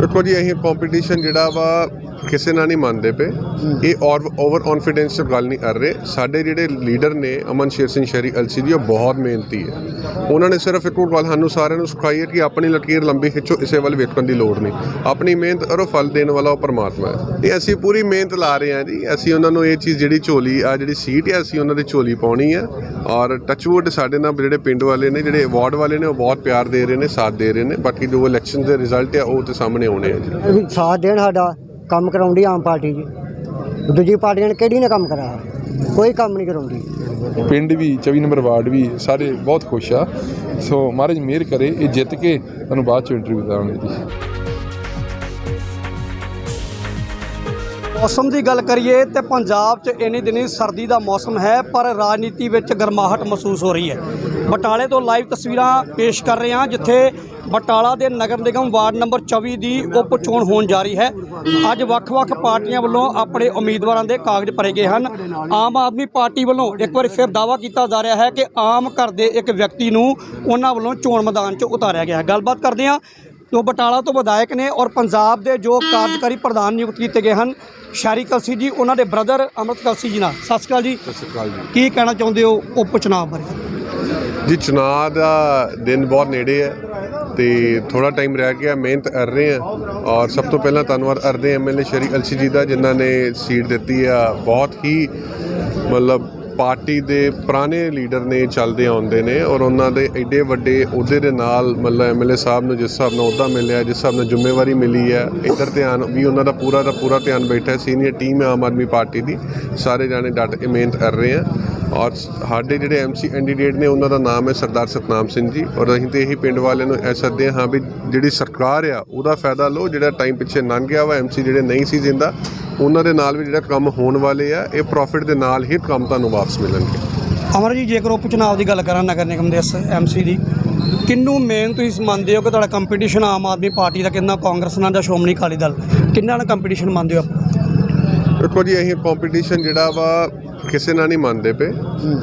ਦੇਖੋ ਜੀ ਅਸੀਂ ਕੰਪੀਟੀਸ਼ਨ ਜਿਹੜਾ ਵਾ ਕਿਸੇ ਨਾਲ ਨਹੀਂ ਮੰਨਦੇ ਪਏ। ਇਹ ਔਰ ਓਵਰ ਕੌਨਫੀਡੈਂਸ ਚ ਗੱਲ ਨਹੀਂ ਕਰ ਰਹੇ। ਸਾਡੇ ਜਿਹੜੇ ਲੀਡਰ ਨੇ ਅਮਨ ਸ਼ੇਰ ਸਿੰਘ ਸ਼ਰੀ ਅਲਸੀ ਜੀ ਉਹ ਬਹੁਤ ਮਿਹਨਤੀ ਹੈ। ਉਹਨਾਂ ਨੇ ਸਿਰਫ ਇੱਕੋ ਗੱਲ ਸਾਨੂੰ ਸਾਰਿਆਂ ਨੂੰ ਸਿਖਾਈ ਹੈ ਕਿ ਆਪਣੀ ਲਕੀਰ ਲੰਬੀ ਖਿੱਚੋ ਇਸੇ ਵੱਲ ਵੇਖਣ ਦੀ ਲੋੜ ਨਹੀਂ। ਆਪਣੀ ਮਿਹਨਤ ਕਰੋ ਫਲ ਦੇਣ ਵਾਲਾ ਉਹ ਪਰਮਾਤਮਾ ਹੈ। ਤੇ ਅਸੀਂ ਪੂਰੀ ਮਿਹਨਤ ਲਾ ਰਹੇ ਹਾਂ ਜੀ। ਅਸੀਂ ਉਹਨਾਂ ਨੂੰ ਇਹ ਚੀਜ਼ ਜਿਹੜੀ ਝੋਲੀ ਆ ਜਿਹੜੀ ਸੀਟ ਹੈ ਅਸੀਂ ਉਹਨਾਂ ਦੀ ਝੋਲੀ ਪਾਉਣੀ ਹੈ। ਔਰ ਟੱਚਵੁੱਡ ਸਾਡੇ ਨਾਲ ਜਿਹੜੇ ਪਿੰਡ ਵਾਲੇ ਨੇ ਜਿਹੜੇ ਵਾਰਡ ਵਾਲੇ ਨੇ ਉਹ ਬਹੁਤ ਪਿਆਰ ਦੇ ਰਹੇ ਨੇ ਸਾਥ ਦੇ ਰਹੇ ਨੇ। ਬਾਕੀ ਜੋ ਇਲੈਕਸ਼ਨ ਦੇ ਰਿਜ਼ਲਟ ਆ ਉਹ ਤੇ ਸਾਹਮਣੇ ਆਉਣੇ ਆ ਜੀ। ਸਾਥ ਦੇਣ ਸਾਡਾ। ਕੰਮ ਕਰਾਉਂਦੀ ਆਮ ਪਾਰਟੀ ਜੀ। ਦੂਜੀ ਪਾਰਟੀਆਂ ਨੇ ਕਿਹੜੀ ਨੇ ਕੰਮ ਕਰਾਇਆ ਕੋਈ ਕੰਮ ਨਹੀਂ ਕਰਾਉਂਦੀ। ਪਿੰਡ ਵੀ 24 ਨੰਬਰ ਵਾਰਡ ਵੀ, ਸਾਰੇ ਬਹੁਤ ਖੁਸ਼ ਆ। ਸੋ ਮਹਾਰਾਜ ਮਿਹਰ ਕਰੇ, ਇਹ ਜਿੱਤ ਕੇ ਤੁਹਾਨੂੰ ਬਾਅਦ ਚ ਇੰਟਰਵਿਊ ਦਵਾਂਗੇ ਜੀ। ਮੌਸਮ ਦੀ ਗੱਲ ਕਰੀਏ ਤੇ ਪੰਜਾਬ 'ਚ ਇੰਨੀ ਦਿਨੀ ਸਰਦੀ ਦਾ ਮੌਸਮ ਹੈ, ਪਰ ਰਾਜਨੀਤੀ ਵਿੱਚ ਗਰਮਾਹਟ ਮਹਿਸੂਸ ਹੋ ਰਹੀ ਹੈ। ਬਟਾਲੇ ਤੋਂ ਲਾਈਵ ਤਸਵੀਰਾਂ ਪੇਸ਼ ਕਰ ਰਹੇ ਹਾਂ, ਜਿੱਥੇ ਬਟਾਲਾ ਦੇ ਨਗਰ ਨਿਗਮ ਵਾਰਡ ਨੰਬਰ 24 ਦੀ ਉਪ ਚੋਣ ਹੋਣ ਜਾ ਰਹੀ ਹੈ। ਅੱਜ ਵੱਖ-ਵੱਖ ਪਾਰਟੀਆਂ ਵੱਲੋਂ ਆਪਣੇ ਉਮੀਦਵਾਰਾਂ ਦੇ ਕਾਗਜ਼ ਭਰੇ ਗਏ ਹਨ। ਆਮ ਆਦਮੀ ਪਾਰਟੀ ਵੱਲੋਂ ਇੱਕ ਵਾਰੀ ਫਿਰ ਦਾਅਵਾ ਕੀਤਾ ਜਾ ਰਿਹਾ ਹੈ ਕਿ ਆਮ ਘਰ ਦੇ ਇੱਕ ਵਿਅਕਤੀ ਨੂੰ ਉਹਨਾਂ ਵੱਲੋਂ ਚੋਣ ਮੈਦਾਨ 'ਚ ਉਤਾਰਿਆ ਗਿਆ ਗੱਲਬਾਤ ਕਰਦੇ ਹਾਂ ਜੋ ਬਟਾਲਾ ਤੋਂ ਵਿਧਾਇਕ ਨੇ ਔਰ ਪੰਜਾਬ ਦੇ ਜੋ ਕਾਰਜਕਾਰੀ ਪ੍ਰਧਾਨ ਨਿਯੁਕਤ ਕੀਤੇ ਗਏ ਹਨ ਸ਼ਾਰੀ ਕਲਸੀ ਜੀ ਉਹਨਾਂ ਦੇ ਬ੍ਰਦਰ ਅਮਰਤ ਕਲਸੀ ਜੀ ਨਾਲ। ਸਤਿ ਸ਼੍ਰੀ ਅਕਾਲ ਜੀ। ਸਤਿ ਸ਼੍ਰੀ ਅਕਾਲ ਜੀ। ਕੀ ਕਹਿਣਾ ਚਾਹੁੰਦੇ ਹੋ ਉਪ ਚੁਣਾਵ ਬਾਰੇ? ਜੀ ਚੁਣਾਅ ਦਾ ਦਿਨ ਬਹੁਤ ਨੇੜੇ ਹੈ ਤੇ ਥੋੜਾ ਟਾਈਮ ਰਹਿ ਗਿਆ ਮਿਹਨਤ ਕਰ ਰਹੇ ਆ ਔਰ ਸਭ ਤੋਂ ਪਹਿਲਾਂ ਧੰਨਵਾਦ ਕਰਦੇ ਐਮਐਲਏ ਸ਼ਰੀ ਅਲਸੀ ਜੀ ਦਾ ਜਿਨ੍ਹਾਂ ਨੇ ਸੀਟ ਦਿੱਤੀ ਆ। ਬਹੁਤ ਹੀ ਮਤਲਬ ਪਾਰਟੀ ਦੇ ਪੁਰਾਣੇ ਲੀਡਰ ਨੇ ਚੱਲਦੇ ਆਉਂਦੇ ਨੇ ਔਰ ਉਹਨਾਂ ਦੇ ਐਡੇ ਵੱਡੇ ਅਹੁਦੇ ਦੇ ਨਾਲ ਮਤਲਬ ਐਮਐਲਏ ਸਾਹਿਬ ਨੂੰ ਜਿਸ ਹਿਸਾਬ ਨਾਲ ਅਹੁਦਾ ਮਿਲਿਆ, ਜਿਸ ਹਿਸਾਬ ਨਾਲ ਜ਼ਿੰਮੇਵਾਰੀ ਮਿਲੀ ਹੈ, ਇੱਧਰ ਧਿਆਨ ਵੀ ਉਹਨਾਂ ਦਾ ਪੂਰਾ ਦਾ ਪੂਰਾ ਧਿਆਨ ਬੈਠਾ ਹੈ। ਸੀਨੀਅਰ ਟੀਮ ਹੈ ਆਮ ਆਦਮੀ ਪਾਰਟੀ ਦੀ, ਸਾਰੇ ਜਾਣੇ ਡਟ ਕੇ ਮਿਹਨਤ ਕਰ ਰਹੇ ਆ ਔਰ ਸਾਡੇ ਜਿਹੜੇ ਐਮਸੀ ਕੈਂਡੀਡੇਟ ਨੇ ਉਹਨਾਂ ਦਾ ਨਾਮ ਹੈ ਸਰਦਾਰ ਸਤਨਾਮ ਸਿੰਘ ਜੀ ਔਰ ਅਸੀਂ ਤੇ ਇਹੀ ਪਿੰਡ ਵਾਲਿਆਂ ਨੂੰ ਇਹ ਸੱਦੇ ਹਾਂ ਵੀ ਜਿਹੜੀ ਸਰਕਾਰ ਆ, ਉਹਦਾ ਫਾਇਦਾ ਲਓ, ਜਿਹੜਾ ਟਾਈਮ ਪਿੱਛੇ ਲੰਘ ਗਿਆ ਵਾ ਐਮਸੀ ਜਿਹੜੇ ਨਹੀਂ ਸੀ ਜਿੰਦਾ ਉਹਨਾਂ ਦੇ ਨਾਲ ਵੀ ਜਿਹੜਾ ਕੰਮ ਹੋਣ ਵਾਲੇ ਆ ਇਹ ਪ੍ਰੋਫਿਟ ਦੇ ਨਾਲ ਹੀ ਕੰਮ ਤੁਹਾਨੂੰ ਵਾਪਸ ਮਿਲਣਗੇ। ਅਮਰ ਜੀ ਜੇਕਰ ਉਪ ਚੁਣਾਵ ਦੀ ਗੱਲ ਕਰਾਂ ਨਗਰ ਨਿਗਮ ਦੇ ਐਮਸੀ ਦੀ ਕਿੰਨੂੰ ਮੇਨ ਤੁਸੀਂ ਮੰਨਦੇ ਹੋ ਕਿ ਤੁਹਾਡਾ ਕੰਪੀਟੀਸ਼ਨ ਆਮ ਆਦਮੀ ਪਾਰਟੀ ਦਾ ਕਿੰਨਾ ਕਾਂਗਰਸ ਨਾਲ ਜਾਂ ਸ਼੍ਰੋਮਣੀ ਅਕਾਲੀ ਦਲ ਕਿੰਨਾ ਨਾਲ ਕੰਪੀਟੀਸ਼ਨ ਮੰਨਦੇ ਹੋ ਆਪਾਂ? ਦੇਖੋ ਜੀ ਅਸੀਂ ਕੰਪੀਟੀਸ਼ਨ ਜਿਹੜਾ ਵਾ ਕਿਸੇ ਨਾਲ ਨਹੀਂ ਮੰਨਦੇ ਪਏ।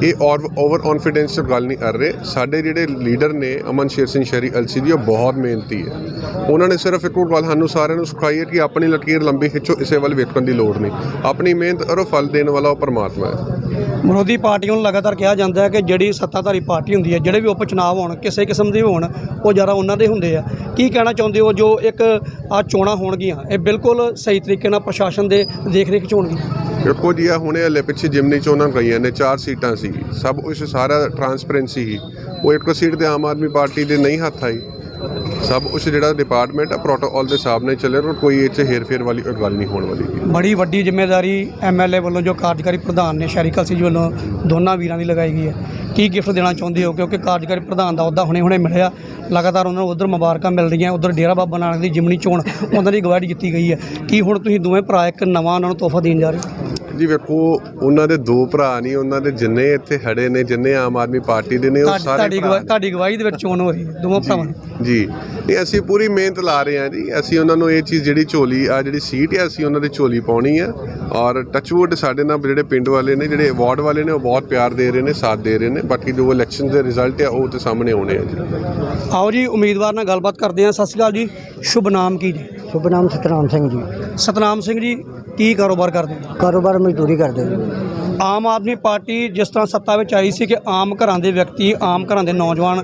ਇਹ ਔਰ ਓਵਰ ਕੌਨਫੀਡੈਂਸ ਗੱਲ ਨਹੀਂ ਕਰ ਰਹੇ। ਸਾਡੇ ਜਿਹੜੇ ਲੀਡਰ ਨੇ, ਅਮਨ ਸ਼ੇਰ ਸਿੰਘ ਸ਼ਰੀ ਅਲਸੀ ਜੀ ਉਹ ਬਹੁਤ ਮਿਹਨਤੀ ਹੈ। ਉਹਨਾਂ ਨੇ ਸਿਰਫ ਇੱਕੋ ਗੱਲ ਸਾਨੂੰ ਸਾਰਿਆਂ ਨੂੰ ਸਿਖਾਈ ਹੈ ਕਿ ਆਪਣੀ ਲਕੀਰ ਲੰਬੀ ਖਿੱਚੋ, ਇਸੇ ਵੱਲ ਵੇਖਣ ਦੀ ਲੋੜ ਨਹੀਂ। ਆਪਣੀ ਮਿਹਨਤ ਕਰੋ, ਫਲ ਦੇਣ ਵਾਲਾ ਉਹ ਪਰਮਾਤਮਾ ਹੈ। ਵਿਰੋਧੀ ਪਾਰਟੀਆਂ ਨੂੰ ਲਗਾਤਾਰ ਕਿਹਾ ਜਾਂਦਾ ਹੈ ਕਿ ਜਿਹੜੀ ਸੱਤਾਧਾਰੀ ਪਾਰਟੀ ਹੁੰਦੀ ਹੈ, ਜਿਹੜੇ ਵੀ ਉਪ ਚੁਣਾਵ ਹੋਣ, ਕਿਸੇ ਕਿਸਮ ਦੇ ਹੋਣ, ਉਹ ਜ਼ਿਆਦਾ ਉਹਨਾਂ ਦੇ ਹੁੰਦੇ ਆ। ਕੀ ਕਹਿਣਾ ਚਾਹੁੰਦੇ ਹੋ ਜੋ ਇੱਕ ਆ ਚੋਣਾਂ ਹੋਣਗੀਆਂ? ਇਹ ਬਿਲਕੁਲ ਸਹੀ ਤਰੀਕੇ ਨਾਲ ਪ੍ਰਸ਼ਾਸਨ ਦੇ ਦੇਖ ਰੇਖ ਚ ਹੋਣਗੀਆਂ। ਦੇਖੋ ਜੀ ਆ ਹੁਣੇ ਹਲੇ ਪਿੱਛੇ ਜਿਮਨੀ ਚੋਣਾਂ ਗਈਆਂ ਨੇ, ਚਾਰ ਸੀਟਾਂ ਸੀ। ਸਭ ਕੁਛ ਸਾਰਾ ਟਰਾਂਸਪੇਰੈਂਸੀ ਹੀ ਉਹ ਇੱਕ ਸੀਟ ਤੇ ਆਮ ਆਦਮੀ ਪਾਰਟੀ ਦੇ ਨਹੀਂ ਹੱਥ ਆਈ। ਸਭ ਕੁਛ ਜਿਹੜਾ ਡਿਪਾਰਟਮੈਂਟ ਆ ਪ੍ਰੋਟੋਕਾਲ ਦੇ ਹਿਸਾਬ ਨਾਲ ਚੱਲੇ ਔਰ ਕੋਈ ਇਹ 'ਚ ਹੇਰ-ਫੇਰ ਵਾਲੀ ਗੱਲ ਨਹੀਂ ਹੋਣ ਵਾਲੀ ਬੜੀ ਵੱਡੀ ਜ਼ਿੰਮੇਵਾਰੀ ਐਮਐਲਏ ਵੱਲੋਂ ਜੋ ਕਾਰਜਕਾਰੀ ਪ੍ਰਧਾਨ ਨੇ, ਸ਼ਹਿਰੀ ਕਲਸੀ ਜੀ ਵੱਲੋਂ ਦੋਨਾਂ ਵੀਰਾਂ ਦੀ ਲਗਾਈ ਗਈ ਹੈ। ਕੀ ਗਿਫਟ ਦੇਣਾ ਚਾਹੁੰਦੇ ਹੋ? ਕਿਉਂਕਿ ਕਾਰਜਕਾਰੀ ਪ੍ਰਧਾਨ ਦਾ ਅਹੁਦਾ ਹੁਣੇ-ਹੁਣੇ ਮਿਲਿਆ। ਲਗਾਤਾਰ ਉਹਨਾਂ ਨੂੰ ਉਧਰ ਮੁਬਾਰਕਾਂ ਮਿਲ ਰਹੀਆਂ, ਉਧਰ ਡੇਰਾ ਬਾਬਾ ਨਾਨਕ ਦੀ ਜਿਮਨੀ ਚੋਣ ਉਹਨਾਂ ਦੀ ਗਵਾਹੀ ਜਿੱਤੀ ਗਈ ਹੈ। ਕੀ ਹੁਣ ਤੁਸੀਂ ਦੋਵੇਂ ਭਰਾ ਇੱਕ ਨਵਾਂ ਉਹਨਾਂ ਨੂੰ ਤੋਹਫਾ ਦੇਣ ਜਾ ਰਹੇ ਹੋ? ਜੀ ਵੇਖੋ ਉਹਨਾਂ ਦੇ ਦੋ ਭਰਾ ਨਹੀਂ ਉਹਨਾਂ ਦੇ ਜਿੰਨੇ ਇੱਥੇ ਖੜੇ ਨੇ ਜਿੰਨੇ ਆਮ ਆਦਮੀ ਪਾਰਟੀ ਦੇ ਨੇ ਉਹ ਸਾਰੇ ਤੁਹਾਡੀ ਭਰਾ ਗਵਾਹੀ ਤੁਹਾਡੀ ਗਵਾਹੀ ਦੇ ਵਿੱਚ ਚੋਣ ਹੋ ਰਹੀ ਹੈ ਦੋਵਾਂ ਭਰਾਵਾਂ ਦੀ। ਜੀ। ਇਹ ਅਸੀਂ ਪੂਰੀ ਮਿਹਨਤ ਲਾ ਰਹੇ ਹਾਂ ਜੀ। ਅਸੀਂ ਉਹਨਾਂ ਨੂੰ ਇਹ ਚੀਜ਼ ਜਿਹੜੀ ਝੋਲੀ ਆ ਜਿਹੜੀ ਸੀਟ ਹੈ ਅਸੀਂ ਉਹਨਾਂ ਦੀ ਝੋਲੀ ਪਾਉਣੀ ਆ ਔਰ ਟੱਚਵੁੱਡ ਸਾਡੇ ਨਾਲ ਜਿਹੜੇ ਪਿੰਡ ਵਾਲੇ ਨੇ ਜਿਹੜੇ ਵਾਰਡ ਵਾਲੇ ਨੇ ਉਹ ਬਹੁਤ ਪਿਆਰ ਦੇ ਰਹੇ ਨੇ ਸਾਥ ਦੇ ਰਹੇ ਨੇ। ਬਾਕੀ ਜੋ ਇਲੈਕਸ਼ਨ ਦੇ ਰਿਜ਼ਲਟ ਆ ਉਹ ਤੇ ਸਾਹਮਣੇ ਆਉਣੇ ਆ ਜੀ। ਆਓ ਜੀ ਉਮੀਦਵਾਰ ਨਾਲ ਗੱਲਬਾਤ ਕਰਦੇ ਹਾਂ। ਸਤਿ ਸ਼੍ਰੀ ਅਕਾਲ ਜੀ। ਸ਼ੁਭ ਨਾਮ ਕੀ ਜੀ? ਸ਼ੁਭ ਨਾਮ ਸਤਨਾਮ ਸਿੰਘ ਜੀ। ਸਤਨਾਮ ਸਿੰਘ ਜੀ ਕੀ ਕਾਰੋਬਾਰ ਕਰਦੇ ਹੋ? ਕਾਰੋਬਾਰ ਮਜ਼ਦੂਰੀ ਕਰਦੇ ਆਮ ਆਦਮੀ ਪਾਰਟੀ ਜਿਸ ਤਰ੍ਹਾਂ ਸੱਤਾ ਵਿੱਚ ਆਈ ਸੀ ਕਿ ਆਮ ਘਰਾਂ ਦੇ ਵਿਅਕਤੀ ਆਮ ਘਰਾਂ ਦੇ ਨੌਜਵਾਨ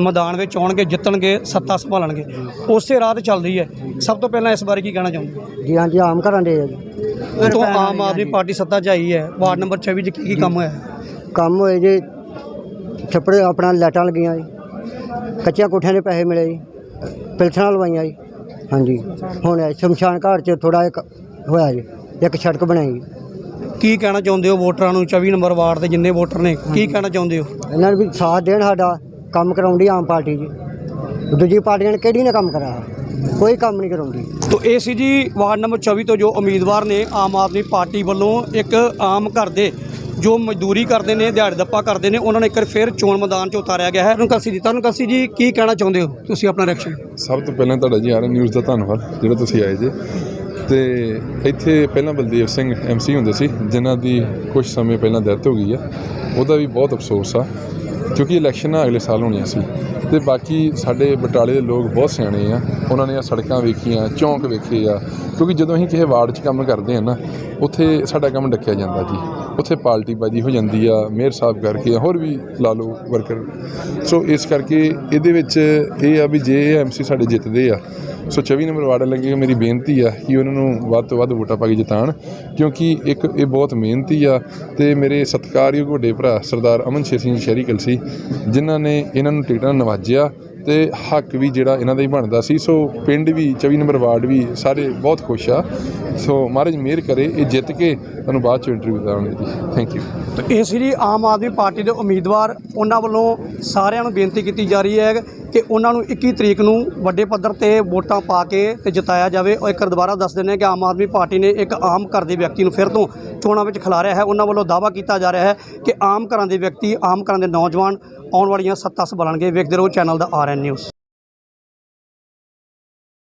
ਮੈਦਾਨ ਵਿੱਚ ਆਉਣਗੇ ਜਿੱਤਣਗੇ ਸੱਤਾ ਸੰਭਾਲਣਗੇ। ਉਸੇ ਰਾਹ ਤੇ ਚੱਲ ਰਹੀ ਹੈ। ਸਭ ਤੋਂ ਪਹਿਲਾਂ ਇਸ ਬਾਰੇ ਕੀ ਕਹਿਣਾ ਚਾਹੁੰਦੇ ਜੀ ਹਾਂਜੀ ਆਮ ਘਰਾਂ ਦੇ ਉਦੋਂ ਆਮ ਆਦਮੀ ਪਾਰਟੀ ਸੱਤਾ 'ਚ ਆਈ ਹੈ ਵਾਰਡ ਨੰਬਰ 26 'ਚ ਕੀ ਕੀ ਕੰਮ ਹੋਇਆ? ਕੰਮ ਹੋਏ ਜੀ ਛੱਪੜੇ ਆਪਣਾ ਲਾਈਟਾਂ ਲੱਗੀਆਂ ਜੀ ਕੱਚਿਆਂ ਕੋਠਿਆਂ ਦੇ ਪੈਸੇ ਮਿਲੇ ਜੀ ਪਿਲਸਣਾਂ ਲਵਾਈਆਂ ਜੀ ਹਾਂਜੀ। ਹੁਣ ਸ਼ਮਸ਼ਾਨ ਘਾਟ 'ਚ ਥੋੜਾ ਇੱਕ ਹੋਇਆ ਜੀ ਇੱਕ ਸੜਕ ਬਣਾਈ। ਜੀ ਕੀ ਕਹਿਣਾ ਚਾਹੁੰਦੇ ਹੋ ਵੋਟਰਾਂ ਨੂੰ? 24 ਨੰਬਰ ਵਾਰਡ ਦੇ ਜਿੰਨੇ ਵੋਟਰ ਨੇ ਕੀ ਕਹਿਣਾ ਚਾਹੁੰਦੇ ਹੋ? ਇਹਨਾਂ ਨੂੰ ਵੀ ਸਾਥ ਦੇਣ ਸਾਡਾ ਕੰਮ ਕਰਾਉਂਦੀ ਆਮ ਪਾਰਟੀ ਜੀ। ਦੂਜੀ ਪਾਰਟੀਆਂ ਨੇ ਕਿਹੜੀ ਨੇ ਕੰਮ ਕਰਾਇਆ ਕੋਈ ਕੰਮ ਨਹੀਂ ਕਰਾਉਂਦੀ। ਤੋ ਇਹ ਸੀ ਜੀ ਵਾਰਡ ਨੰਬਰ 24 ਤੋਂ ਜੋ ਉਮੀਦਵਾਰ ਨੇ ਆਮ ਆਦਮੀ ਪਾਰਟੀ ਵੱਲੋਂ ਇੱਕ ਆਮ ਘਰ ਦੇ ਜੋ ਮਜ਼ਦੂਰੀ ਕਰਦੇ ਨੇ ਦਿਹਾੜੀ ਦੱਪਾ ਕਰਦੇ ਨੇ ਉਹਨਾਂ ਨੇ ਇੱਕ ਵਾਰ ਫਿਰ ਚੋਣ ਮੈਦਾਨ 'ਚ ਉਤਾਰਿਆ ਗਿਆ ਹੈ। ਤੁਹਾਨੂੰ ਕਲਸੀ ਜੀ ਤੁਹਾਨੂੰ ਕਲਸੀ ਜੀ ਕੀ ਕਹਿਣਾ ਚਾਹੁੰਦੇ ਹੋ ਤੁਸੀਂ ਆਪਣਾ ਰਿਐਕਸ਼ਨ ਸਭ ਤੋਂ ਪਹਿਲਾਂ ਤੁਹਾਡਾ ਜੀ ਆਰ ਨਿਊਜ਼ ਦਾ ਧੰਨਵਾਦ ਜਿਹੜਾ ਤੁਸੀਂ ਆਏ ਜੇ। ਤੇ ਇੱਥੇ ਪਹਿਲਾਂ ਬਲਦੇਵ ਸਿੰਘ ਐਮਸੀ ਹੁੰਦੇ ਸੀ, ਜਿਨ੍ਹਾਂ ਦੀ ਕੁਝ ਸਮੇਂ ਪਹਿਲਾਂ ਡੈਥ ਹੋ ਗਈ ਆ। ਉਹਦਾ ਵੀ ਬਹੁਤ ਅਫਸੋਸ ਆ, ਕਿਉਂਕਿ ਇਲੈਕਸ਼ਨਾਂ ਅਗਲੇ ਸਾਲ ਹੋਣੀਆਂ ਸੀ। ਤੇ ਬਾਕੀ ਸਾਡੇ ਬਟਾਲੇ ਦੇ ਲੋਕ ਬਹੁਤ ਸਿਆਣੇ ਆ, ਉਹਨਾਂ ਨੇ ਆ ਸੜਕਾਂ ਵੇਖੀਆਂ, ਚੌਂਕ ਵੇਖੇ ਆ, ਕਿਉਂਕਿ ਜਦੋਂ ਅਸੀਂ ਕਿਸੇ ਵਾਰਡ 'ਚ ਕੰਮ ਕਰਦੇ ਆ ਨਾ, ਉੱਥੇ ਸਾਡਾ ਕੰਮ ਡੱਕਿਆ ਜਾਂਦਾ ਜੀ। ਉੱਥੇ ਪਾਰਟੀ ਬਾਜੀ ਹੋ ਜਾਂਦੀ ਆ, ਮੇਅਰ ਸਾਹਿਬ ਕਰਕੇ ਹੋਰ ਵੀ ਲਾ ਲਓ ਵਰਕਰ ਸੋ ਇਸ ਕਰਕੇ ਇਹਦੇ ਵਿੱਚ ਇਹ ਆ ਵੀ ਜੇ ਐਮਸੀ ਸਾਡੇ ਜਿੱਤਦੇ ਆ ਸੋ 24 ਨੰਬਰ ਵਾਰਡ ਲੱਗੇ ਮੇਰੀ ਬੇਨਤੀ ਆ ਕਿ ਉਹਨਾਂ ਨੂੰ ਵੱਧ ਤੋਂ ਵੱਧ ਵੋਟਾਂ ਪਾ ਕੇ ਜਿਤਾਉਣ ਕਿਉਂਕਿ ਇੱਕ ਇਹ ਬਹੁਤ ਮਿਹਨਤੀ ਆ ਤੇ ਮੇਰੇ ਸਤਿਕਾਰਯੋਗ ਵੱਡੇ ਭਰਾ ਸਰਦਾਰ ਅਮਨ ਸ਼ੇਰ ਸਿੰਘ ਸ਼ਹਿਰੀ ਕਲਸੀ ਜਿਨ੍ਹਾਂ ਨੇ ਇਹਨਾਂ ਨੂੰ ਟਿਕਟਾਂ ਨਾਲ ਨਵਾਜਿਆ ਤੇ ਹੱਕ ਵੀ ਜਿਹੜਾ ਇਹਨਾਂ ਦਾ ਹੀ ਬਣਦਾ ਸੀ। ਸੋ ਪਿੰਡ ਵੀ 24 ਨੰਬਰ ਵਾਰਡ ਵੀ ਸਾਰੇ ਬਹੁਤ ਖੁਸ਼ ਆ। ਸੋ ਮਹਾਰਾਜ ਮਿਹਰ ਕਰੇ, ਇਹ ਜਿੱਤ ਕੇ ਤੁਹਾਨੂੰ ਬਾਅਦ ਚ ਇੰਟਰਵਿਊ ਦਵਾਂਗੇ ਜੀ। ਥੈਂਕ ਯੂ ਤੇ ਇਹ ਸੀ ਆਮ ਆਦਮੀ ਪਾਰਟੀ ਦੇ ਉਮੀਦਵਾਰ, ਉਹਨਾਂ ਵੱਲੋਂ ਸਾਰਿਆਂ ਨੂੰ ਬੇਨਤੀ ਕੀਤੀ ਜਾ ਰਹੀ ਹੈ ਕਿ ਉਹਨਾਂ ਨੂੰ 21 ਤਰੀਕ ਨੂੰ ਵੱਡੇ ਪੱਧਰ ਤੇ ਵੋਟਾਂ ਪਾ ਕੇ ਤੇ ਜਿਤਾਇਆ ਜਾਵੇ। ਔਰ ਇੱਕ ਦੁਬਾਰਾ ਦੱਸ ਦਿੰਦੇ ਹਾਂ ਕਿ ਆਮ ਆਦਮੀ ਪਾਰਟੀ ਨੇ ਇੱਕ ਆਮ ਘਰ ਦੇ ਵਿਅਕਤੀ ਨੂੰ ਫਿਰ ਤੋਂ ਚੋਣਾਂ ਵਿੱਚ ਖਿਲਾਰਿਆ ਹੈ। ਉਹਨਾਂ ਵੱਲੋਂ ਦਾਅਵਾ ਕੀਤਾ ਜਾ ਰਿਹਾ ਹੈ ਕਿ ਆਮ ਘਰਾਂ ਦੇ ਵਿਅਕਤੀ, ਆਮ ਘਰਾਂ ਦੇ ਨੌਜਵਾਨ ਆਉਣ ਵਾਲੀਆਂ ਸੱਤਾ ਸੰਭਾਲਣਗੇ ਵੇਖਦੇ ਰਹੋ ਚੈਨਲ ਦਾ ਆਰਐਨ ਨਿਊਜ਼।